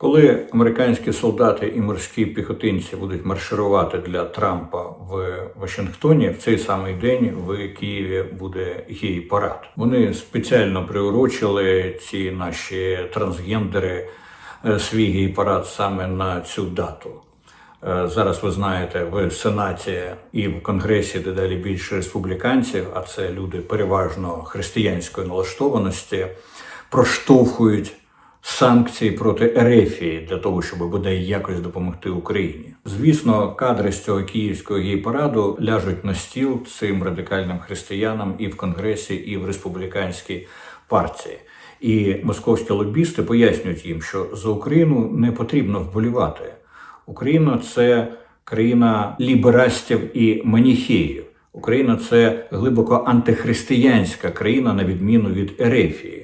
Коли американські солдати і морські піхотинці будуть марширувати для Трампа в Вашингтоні, в цей самий день в Києві буде гей-парад. Вони спеціально приурочили ці наші трансгендери е, свій гей-парад саме на цю дату. Е, Зараз ви знаєте, в Сенаті і в Конгресі дедалі більше республіканців, а це люди переважно християнської налаштованості, проштовхують санкції проти Ерефії для того, щоб бодай якось допомогти Україні. Звісно, кадри з цього київського гей-параду ляжуть на стіл цим радикальним християнам і в Конгресі, і в республіканській партії. І московські лобісти пояснюють їм, що за Україну не потрібно вболівати. Україна це країна ліберастів і маніхеїв. Україна це глибоко антихристиянська країна, на відміну від Ерефії.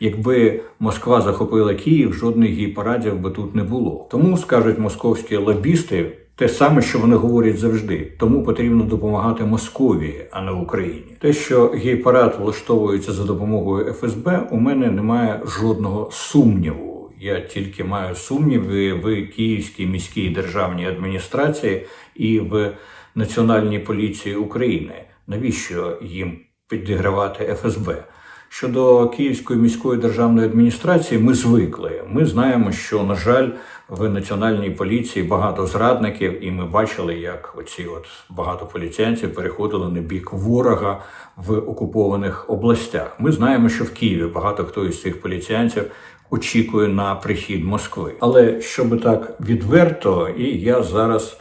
Якби Москва захопила Київ, жодних її парадів би тут не було. Тому скажуть московські лобісти те саме, що вони говорять завжди. Тому потрібно допомагати Московії, а не Україні. Те, що гей-парад влаштовується за допомогою ФСБ, у мене немає жодного сумніву. Я тільки маю сумніви в Київській міській державній адміністрації і в Національній поліції України. Навіщо їм підігравати ФСБ? Щодо Київської міської державної адміністрації, ми звикли. Ми знаємо, що на жаль, в національній поліції багато зрадників, і ми бачили, як оці от багато поліціянців переходили на бік ворога в окупованих областях. Ми знаємо, що в Києві багато хто із цих поліціянців очікує на прихід Москви. Але щоб так відверто, і я зараз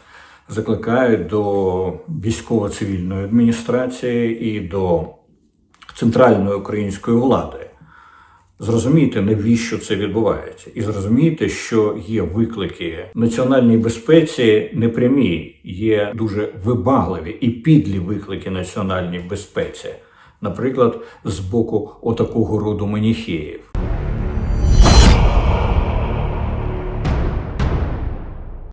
закликаю до військово-цивільної адміністрації і до центральної української влади. Зрозумійте, навіщо це відбувається, і зрозумійте, що є виклики національній безпеці непрямі, є дуже вибагливі і підлі виклики національній безпеці, наприклад, з боку отакого роду маніхеїв.